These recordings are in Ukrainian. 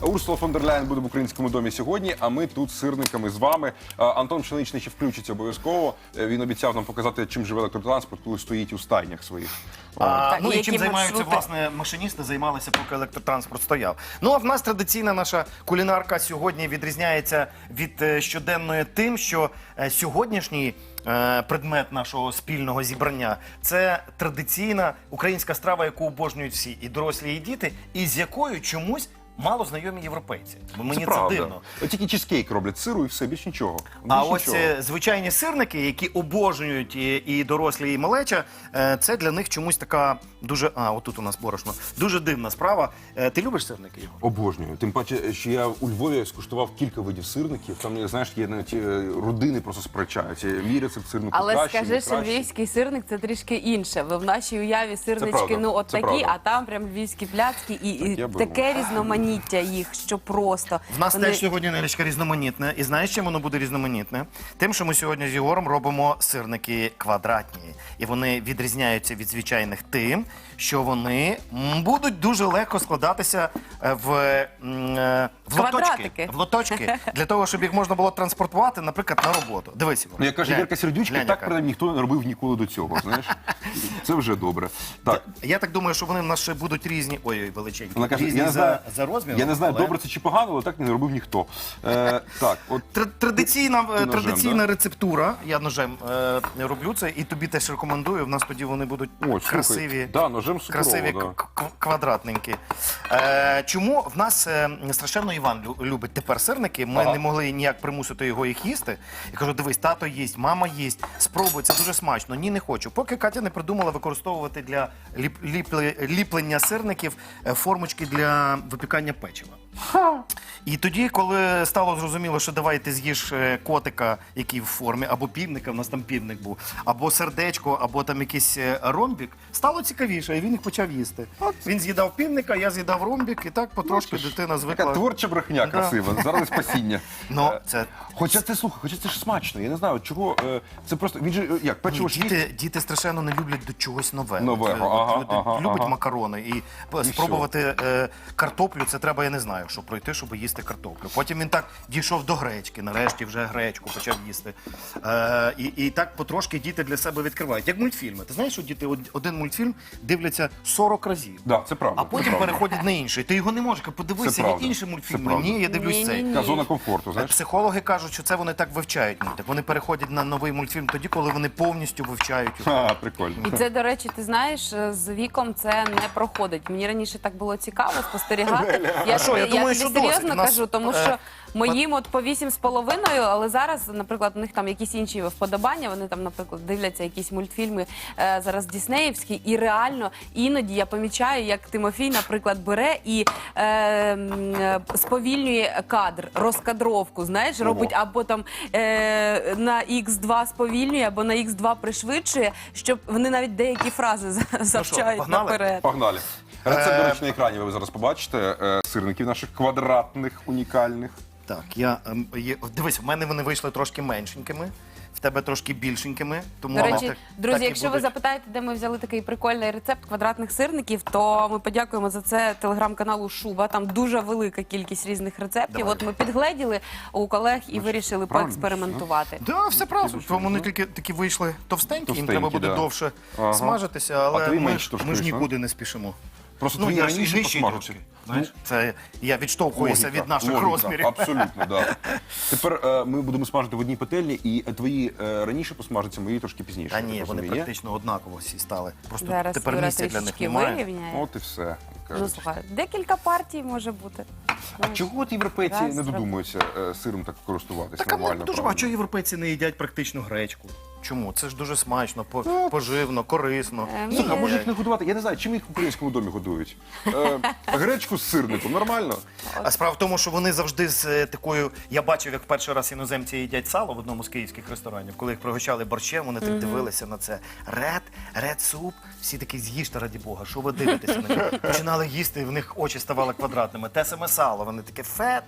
Урсула фон дер Ляєн буде в українському домі сьогодні. А ми тут з сирниками з вами. Антон Пшеничний ще включиться обов'язково. Е, Він обіцяв нам показати, чим живе електротранспорт, коли стоїть у стайнях своїх. А, Так, ну і і чим займаються маршрути? власне машиністи, займалися, поки електротранспорт стояв. Ну а в нас традиційна наша кулінарка сьогодні відрізняється від е, щоденної тим, що е, сьогоднішній е, предмет нашого спільного зібрання це традиційна українська страва, яку обожнюють всі, і дорослі, і діти, і з якою чомусь мало знайомі європейці. Бо мені це, правда. дивно. От тільки чизкейк роблять сиру і все, більш нічого. А Більш ось нічого. е, звичайні сирники, які обожнюють і, і дорослі, і малеча, е, це для них чомусь така дуже. А, отут у нас борошно. Дуже дивна справа. Е, Ти любиш сирники? Ігор? Обожнюю. Тим паче, що я у Львові скуштував кілька видів сирників. Там, знаєш, є навіть родини просто сперечаються. Мій рецепт сирнику Але скажи, що львівський сирник це трішки інше. Ви в нашій уяві сирнички, ну от це такі, правда. а там прям львівські пляцки і, і Так, беру. таке різноманіття їх, що просто В нас Вони- теж сьогодні Нелічка різноманітне. І знаєш, чим воно буде різноманітне? Тим, що ми сьогодні з Єгором робимо сирники квадратні. І вони відрізняються від звичайних тим, що вони будуть дуже легко складатися е, в, е, в лоточки. В лоточки. Для того, щоб їх можна було транспортувати, наприклад, на роботу. Дивись, Ігор. Ну, як каже. Вірка Сердючка, так принаймні ніхто не робив ніколи до цього. Знаєш, це вже добре. Так. Я так думаю, що вони в нас ще будуть різні. Ой, величенькі. Вона каже, різні я за, знаю, за розміром. Я не знаю, але- добре це чи погано, але так не робив ніхто. Е, так, от Тр- Традиційна, е, ножем, традиційна да? рецептура. Я ножем е, роблю це, і тобі теж рекомендую. В нас тоді вони будуть Ой, слухай, красиві, да, ножем суперово, красиві да. к- к- квадратненькі. Е, чому в нас е, страшенно Іван лю- любить тепер сирники? Ми Ага. не могли ніяк примусити його їх їсти. Я кажу: дивись, тато їсть, мама їсть. Спробуй, це дуже смачно. Ні, не хочу. Поки Катя не придумала використовувати для ліп- ліпле- ліплення сирників е, формочки для випікання печива. І тоді, коли стало зрозуміло, що давай ти з'їш е, котика, який в формі, або півника, в нас там півник був, або сердечко, або там якийсь е, ромбік, стало цікавіше, і він їх почав їсти. Він з'їдав півника, я з'їдав ромбік, і так потрошки дитина звикла. така творча брехня Да. красива, заради спасіння. Ну, Е, це Хоча це слухай, хоча це ж смачно. Я не знаю, чого е, це просто він же е, як печиво ж їсть. діти, діти страшенно не люблять до чогось нового. Нового, От, ага, люди ага, люблять ага. макарони і, спробувати е, картоплю. Це треба, я не знаю, що пройти, щоб їсти картоплю. Потім він так дійшов до гречки. Нарешті вже гречку почав їсти. Е, і, і так потрошки діти для себе відкривають. Як мультфільми. Ти знаєш, що діти од- один мультфільм дивляться 40 разів. Да, це правда. А це потім правда. переходять на інший. Ти його не можеш Це подивитися, є правда. інші Це мультфільми. правда. Ні, я дивлюсь цей. Ні-ні-ні. Така зона комфорту, знаєш. Психологи кажуть, що це вони так вивчають мультик. Вони переходять на новий мультфільм тоді, коли вони повністю вивчають його. Ха, прикольно. І це, до речі, ти знаєш, з віком це не проходить. Мені раніше так було цікаво спостерігати. Я, що, я тобі- думаю, тобі що досить. серйозно У нас, кажу, тому е, що моїм от по вісім з половиною, але зараз, наприклад, у них там якісь інші вподобання. Вони там, наприклад, дивляться якісь мультфільми е, зараз Діснеївські, і реально іноді я помічаю, як Тимофій, наприклад, бере і е, м, е, сповільнює кадр, розкадровку. Знаєш, робить або там е, на X2 сповільнює, або на X2 пришвидшує, щоб вони навіть деякі фрази за- завчають погнали? наперед. Погнали. Рецепт, до речі, на екрані ви зараз побачите. е, Сирників наших квадратних, унікальних. Так, я ем, є, дивись, в мене вони вийшли трошки меншенькими, в тебе трошки більшенькими. Тому До речі, так- друзі, так і якщо ви будуть. запитаєте, де ми взяли такий прикольний рецепт квадратних сирників, то ми подякуємо за це телеграм-каналу Шуба. Там дуже велика кількість різних рецептів. Давай. От ми підгледіли у колег і вирішили правильно, поекспериментувати. Да, все правильно. Тому вони тільки такі вийшли товстенькі, їм Товстенькі, треба буде да. довше Ага. смажитися, але ми, трошки ми ж нікуди не спішимо. Просто Ну, твої я ж раніше нижчий посмажуться. трошки. Знаєш, це я відштовхуюся Логіка, від наших логіка, розмірів. Абсолютно, да. Тепер е, ми будемо смажити в одній петельні, і е, твої е, раніше посмажаться, мої трошки пізніше. Та я ні, так вони розумію, є? практично однаково всі стали. Просто Зараз тепер Юра місця для них трішечки немає. вирівняє. От і все. Ну кажуть. слухай, декілька партій може бути. А чого от європейці Раз, не раз. додумуються е, сиром так користуватися Так а нормально? ну, дуже правильно? багато європейці не їдять практично гречку. Чому? Це ж дуже смачно, по- Ну. поживно, корисно. Е, Слухай, а може їх не годувати? Я не знаю, чим їх в українському домі годують? Е, гречку з сирником, нормально? А справа в тому, що вони завжди з е, такою. Я бачив, як перший раз іноземці їдять сало в одному з київських ресторанів. Коли їх пригощали борщем, вони так дивилися на це. Ред, ред суп. Всі такі з'їжте, раді Бога, що ви дивитеся на нього? Починали їсти, і в них очі ставали квадратними. Те саме сало. Вони таке фет,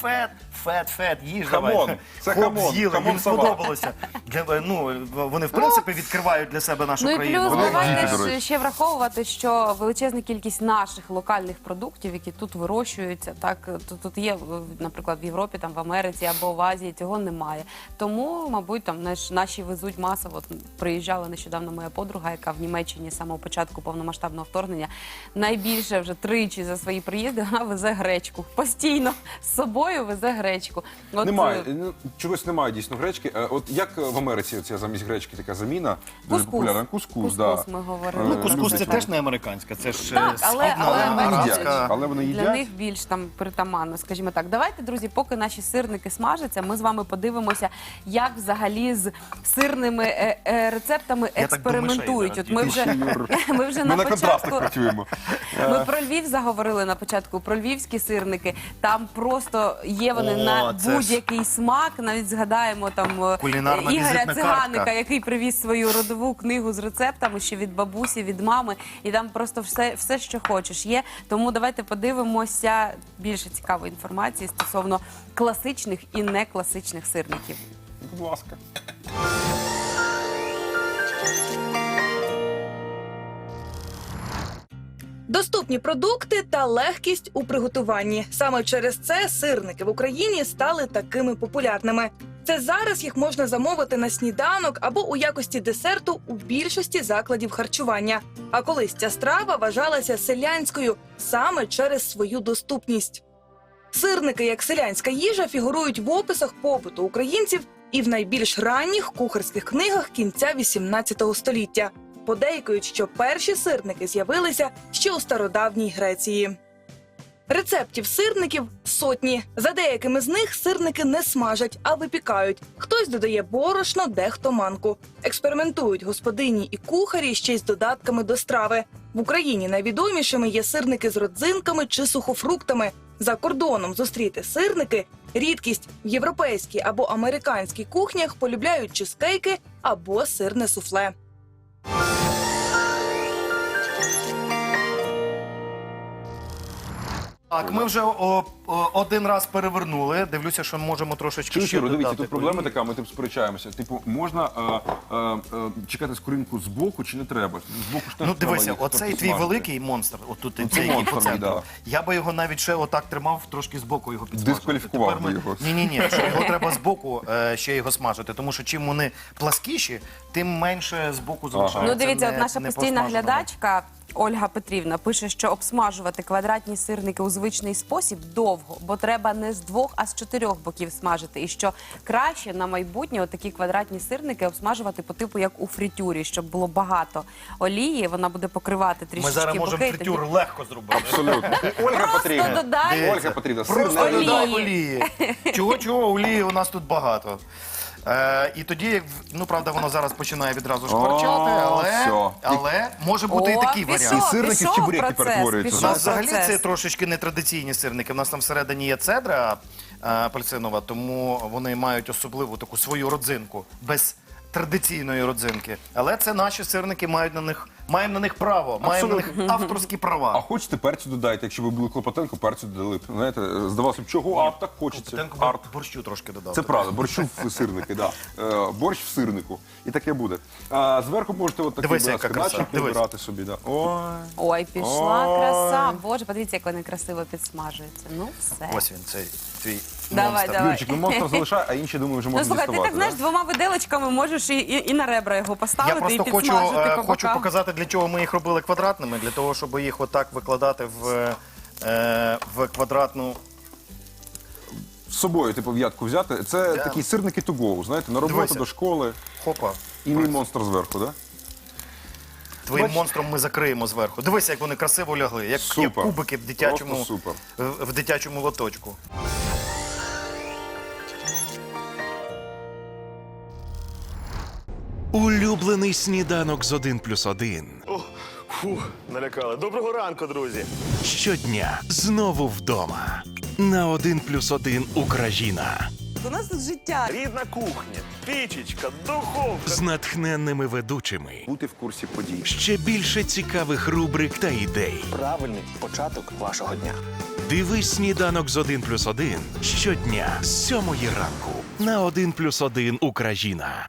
фет, фет, фет, їж Хамон. давай. Це Хоп, хамон. з'їли, Хамон їм сала. сподобалося. Для, ну, вони в принципі відкривають для себе нашу Ну і країну. плюс Вони давайте діти, до ж речі. ще враховувати, що величезна кількість наших локальних продуктів, які тут вирощуються, так тут, тут є, в- наприклад, в Європі, там в Америці або в Азії цього немає. Тому, мабуть, там наш, наші везуть масово. От приїжджала нещодавно моя подруга, яка в Німеччині з самого початку повномасштабного вторгнення найбільше вже тричі за свої приїзди вона везе гречку. Постійно з собою везе гречку. От, Немає, е, ну, чогось немає дійсно гречки. Е, От як в Америці ця замість гречки така заміна дуже Кускус. популярна? Кускус, Кускус ми говорили. Е, Ну, кускус це теж не американська, це ж Так, е, але- східна але вони арабська. їдять. Але вони Для їдять. них більш там притаманно, скажімо так. Давайте, друзі, поки наші сирники смажаться, ми з вами подивимося, як взагалі з сирними е, е, рецептами Я так експериментують. От ми вже ми вже Ми на на контрастах початку. працюємо. Ми про Львів заговорили на початку, про львівські сирники. Там просто є вони О, на це ж- будь-який смак. Навіть згадаємо там е, Кулінарна Ігоря візитна Циганика, картка. який привіз свою родову книгу з рецептами ще від бабусі, від мами, і там просто все, все, що хочеш, є. Тому давайте подивимося більше цікавої інформації стосовно класичних і некласичних сирників. Будь ласка. Доступні продукти та легкість у приготуванні. Саме через це сирники в Україні стали такими популярними. Це зараз їх можна замовити на сніданок або у якості десерту у більшості закладів харчування. А колись ця страва вважалася селянською саме через свою доступність. Сирники як селянська їжа фігурують в описах побуту українців і в найбільш ранніх кухарських книгах кінця XVIII століття. Подейкують, що перші сирники з'явилися ще у стародавній Греції. Рецептів сирників сотні. За деякими з них сирники не смажать, а випікають. Хтось додає борошно, дехто манку. Експериментують господині і кухарі ще й з додатками до страви. В Україні найвідомішими є сирники з родзинками чи сухофруктами. За кордоном зустріти сирники рідкість в європейській або американській кухнях полюбляють чизкейки або сирне суфле. Так, ми вже о, о, один раз перевернули. Дивлюся, що можемо трошечки Чуєш, ще дивіться, додати тут проблема така, ми типу сперечаємося. Типу, можна е, е, е, чекати скоринку з боку чи не треба? З боку ж теж Ну треба дивися, їх оцей трохи твій смажити. великий монстр, отут Ну, це цей який по центру. да. Я би його навіть ще отак тримав, трошки з боку його підсмажувати. Дискваліфікував би його. Ні, ні, ні, що його треба з боку е, ще його смажити, тому що чим вони пласкіші, тим менше з боку залишається. Ну, дивіться, от наша не постійна посмаженого. глядачка Ольга Петрівна пише, що обсмажувати квадратні сирники у звичний спосіб довго, бо треба не з двох, а з чотирьох боків смажити. І що краще на майбутнє от такі квадратні сирники обсмажувати по типу як у фритюрі, щоб було багато олії. Вона буде покривати трішки Ми зараз можемо фритюр легко зробити. Абсолютно. Ольга Потрібна. додай. Ольга Потрібна. Сир Просто не олії. додай олії. Чого, чого, олії у нас тут багато. Е, і тоді, як в- ну правда, воно зараз починає відразу шкварчати, О, але, всьо. але може бути і О, такий пішов, варіант. І сирники в пішов чебуреки процес, перетворюються, У пішов нас взагалі процес. це трошечки нетрадиційні сирники. У нас там всередині є цедра е, апельсинова, тому вони мають особливу таку свою родзинку без традиційної родзинки. Але це наші сирники мають на них, маємо на них право, маємо на них авторські А права. хочете перцю додайте, якщо ви були Клопотенко, перцю додали. б. Знаєте, здавалося б, чого, а так хочеться. Тенко Арт. борщу трошки додав. Це правда, борщу в сирники, да. Е, борщ в сирнику. І таке буде. А зверху можете от такі Дивись, будь яка ласка, краса. начинки Дивись. обирати собі. Да. Ой. Ой, пішла Ой. краса. Боже, подивіться, як вони красиво підсмажуються. Ну все. Ось він, цей твій Давай, монстр. давай. Юрчик, ну монстр залишай, а інші, думаю, вже Ну можна слухай, ти діставати. так знаєш, да? двома виделочками можеш і, і, і на ребра його Я поставити просто і хочу, підсмажити е, по хочу бокам. показати, для чого ми їх робили квадратними, для того, щоб їх отак викладати в, е, в квадратну. З собою, типу, в'ятку взяти. Це Да. такі сирники to go, знаєте, на роботу, Дивися. до школи. Хопа. І мій монстр зверху, да? Твоїм монстром ми закриємо зверху. Дивися, як вони красиво лягли, як, як Супер. кубики в дитячому, Просто супер. в, в дитячому лоточку. Улюблений сніданок з 1 плюс 1. О, фух, налякали. Доброго ранку, друзі. Щодня знову вдома. На 1 плюс 1 Україна У нас тут життя. Рідна кухня, пічечка, духовка. з натхненними ведучими. Бути в курсі подій. Ще більше цікавих рубрик та ідей. правильний початок вашого дня. Дивись сніданок з 1 плюс 1 щодня з 7 ранку на 1 плюс 1 Україна.